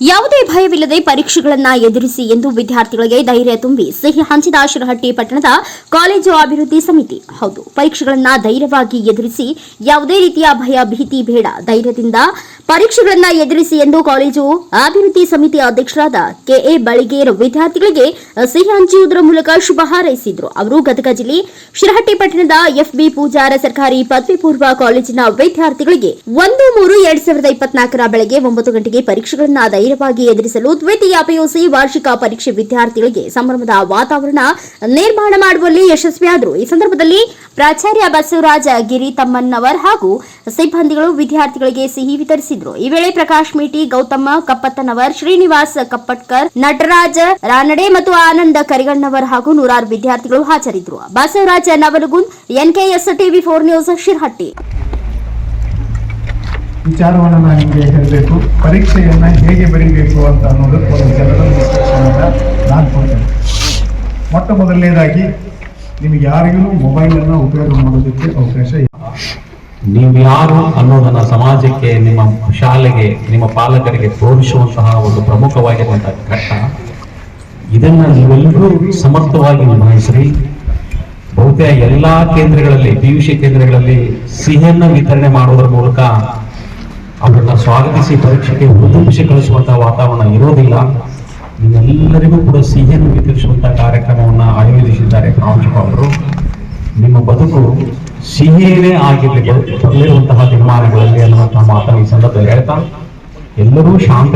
ಯಾವುದೇ ಭಯವಿಲ್ಲದೆ ಪರೀಕ್ಷೆಗಳನ್ನ ಎದುರಿಸಿ ಎಂದು ವಿದ್ಯಾರ್ಥಿಗಳಿಗೆ ಧೈರ್ಯ ತುಂಬಿ ಸಿಹಿ ಹಂಚಿದ ಶಿರಹಟ್ಟಿ ಪಟ್ಟಣದ ಕಾಲೇಜು ಅಭಿವೃದ್ಧಿ ಸಮಿತಿ. ಹೌದು, ಪರೀಕ್ಷೆಗಳನ್ನ ಧೈರ್ಯವಾಗಿ ಎದುರಿಸಿ ಯಾವುದೇ ರೀತಿಯ ಭಯ, ಭೀತಿ ಬೇಡ. ಧೈರ್ಯದಿಂದ ಪರೀಕ್ಷೆಗಳನ್ನ ಎದುರಿಸಿ ಎಂದು ಕಾಲೇಜು ಅಭಿವೃದ್ಧಿ ಸಮಿತಿ ಅಧ್ಯಕ್ಷರಾದ ಕೆಎ ಬಳಿಗೇರ್ ವಿದ್ಯಾರ್ಥಿಗಳಿಗೆ ಸಿಹಿ ಹಂಚುವುದರ ಮೂಲಕ ಶುಭ ಹಾರೈಸಿದ್ರು. ಅವರು ಗದಗ ಜಿಲ್ಲೆ ಶಿರಹಟ್ಟಿ ಪಟ್ಟಣದ ಎಫ್ಬಿ ಪೂಜಾರ ಸರ್ಕಾರಿ ಪದವಿ ಪೂರ್ವ ಕಾಲೇಜಿನ ವಿದ್ಯಾರ್ಥಿಗಳಿಗೆ ಒಂದು ಮೂರು ಎರಡ್ ಸಾವಿರದ ಇಪ್ಪತ್ನಾಲ್ಕರ ಬೆಳಗ್ಗೆ ಒಂಬತ್ತು ಗಂಟೆಗೆ ಪರೀಕ್ಷೆಗಳನ್ನ ಧೈರ್ಯವಾಗಿ ಎದುರಿಸಲು ದ್ವಿತೀಯ ಪಿಯುಸಿ ವಾರ್ಷಿಕ ಪರೀಕ್ಷೆ ವಿದ್ಯಾರ್ಥಿಗಳಿಗೆ ಸಂಭ್ರಮದ ವಾತಾವರಣ ನಿರ್ಮಾಣ ಮಾಡುವಲ್ಲಿ ಯಶಸ್ವಿಯಾದರು ಈ ಸಂದರ್ಭದಲ್ಲಿ ಪ್ರಾಚಾರ್ಯ ಬಸವರಾಜ ಗಿರಿ ತಮ್ಮನ್ನವರ್ ಹಾಗೂ ಸಿಬ್ಬಂದಿಗಳು ವಿದ್ಯಾರ್ಥಿಗಳಿಗೆ ಸಿಹಿ ವಿತರಿಸಿದ್ರು. ಈ ವೇಳೆ ಪ್ರಕಾಶ್ ಮೀಟಿ, ಗೌತಮ ಕಪ್ಪತ್ತನವರ್, ಶ್ರೀನಿವಾಸ್ ಕಪ್ಪಟ್ಕರ್, ನಟರಾಜ ರಾನಡೆ ಮತ್ತು ಆನಂದ ಕರಿಗಣ್ಣವರ್ ಹಾಗೂ ನೂರಾರು ವಿದ್ಯಾರ್ಥಿಗಳು ಹಾಜರಿದ್ದರು Basavaraj Navalgund NKS TV four news Shirahatti. ವಿಚಾರವನ್ನು ನಾನು ನಿಮಗೆ ಹೇಳಬೇಕು. ಪರೀಕ್ಷೆಯನ್ನು ಹೇಗೆ ಬರೀಬೇಕು ಅಂತ ಅನ್ನೋದು ಒಂದು ಜನರಲ್ ಅಂತ ನಾನು ಕೊಡ್ತೇನೆ. ಮೊಟ್ಟ ಮೊದಲನೇದಾಗಿ, ನಿಮಗೆ ಯಾರಿಗೂ ಮೊಬೈಲನ್ನು ಉಪಯೋಗ ಮಾಡೋದಕ್ಕೆ ಅವಕಾಶ ಇಲ್ಲ. ನೀವು ಯಾರು ಅನ್ನೋದನ್ನ ಸಮಾಜಕ್ಕೆ, ನಿಮ್ಮ ಶಾಲೆಗೆ, ನಿಮ್ಮ ಪಾಲಕರಿಗೆ ತೋರಿಸುವಂತಹ ಒಂದು ಪ್ರಮುಖವಾಗಿರುವಂತಹ ಘಟ್ಟ, ಇದನ್ನ ನೀವೆಲ್ಲರೂ ಸಮರ್ಥವಾಗಿ ನಿಭಾಯಿಸ್ರಿ. ಬಹುತೇಕ ಎಲ್ಲಾ ಕೇಂದ್ರಗಳಲ್ಲಿ ಪಿ ಯು ಸಿ ಕೇಂದ್ರಗಳಲ್ಲಿ ಸಿಹಿಯನ್ನು ವಿತರಣೆ ಮಾಡುವುದರ ಮೂಲಕ ಅವರನ್ನ ಸ್ವಾಗತಿಸಿ ಪರೀಕ್ಷೆಗೆ ಉದ್ದೇಶಿ ಕಳಿಸುವಂತಹ ವಾತಾವರಣ ಇರೋದಿಲ್ಲ. ನಿಮ್ಮೆಲ್ಲರಿಗೂ ಕೂಡ ಸಿಹಿಯನ್ನು ವಿತರಿಸುವಂತಹ ಕಾರ್ಯಕ್ರಮವನ್ನು ಆಯೋಜಿಸಿದ್ದಾರೆ ಪ್ರಾಂಶುಪಾಲರು ನಿಮ್ಮ ಬದುಕು ಸಿಹಿಯೇ ಆಗಿರಲಿ ಬರಲಿರುವಂತಹ ತೀರ್ಮಾನಗಳಲ್ಲಿ ಅನ್ನುವಂತಹ ಮಾತನ್ನು ಈ ಸಂದರ್ಭದಲ್ಲಿ ಹೇಳ್ತಾ, ಎಲ್ಲರೂ ಶಾಂತ